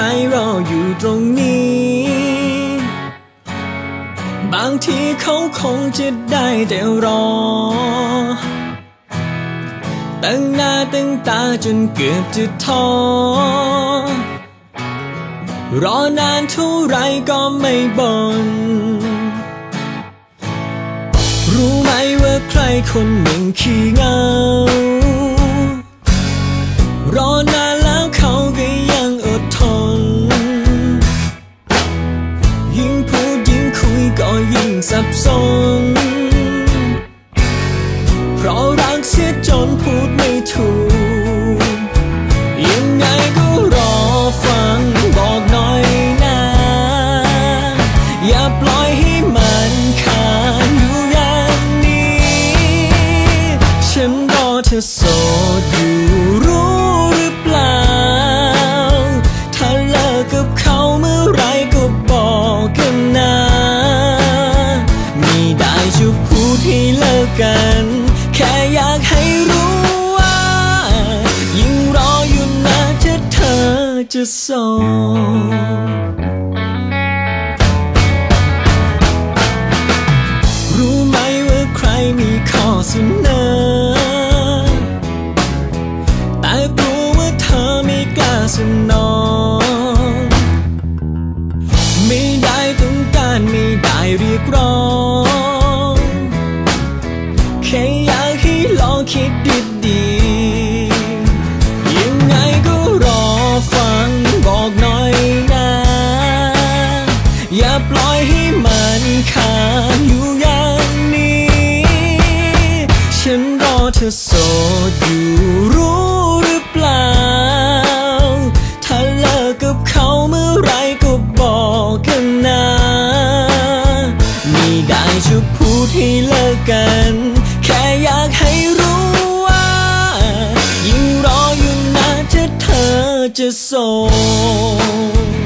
รรออยู่ตรงนี้ บางทีเขาคงจะได้แต่รอ ตั้งหน้าตั้งตาจนเกือบจะท้อ รอนานเท่าไรก็ไม่บน่น รู้ไหมว่าใครคนหนึ่งขี้เงา ก็ยิ่งสับสน เพราะรักเสียจนพูดไม่ถูก เลิกกัน แค่อยากให้รู้ว่า ยิ่งรออยู่นะถ้าเธอจะโสดรู้ไหมว่าใครมีข้อเสนอ แต่กลัวว่าเธอไม่กล้าสนองไม่ได้ต้องการไม่ได้เรียกร้อง เธอโสดอยู่รู้หรือเปล่า ถ้าเลิกกับเขาเมื่อไรก็บอกกันนะไม่ได้จะพูดให้เลิกกัน แค่อยากให้รู้ว่า ยิ่งรออยู่นะถ้าเธอจะโสด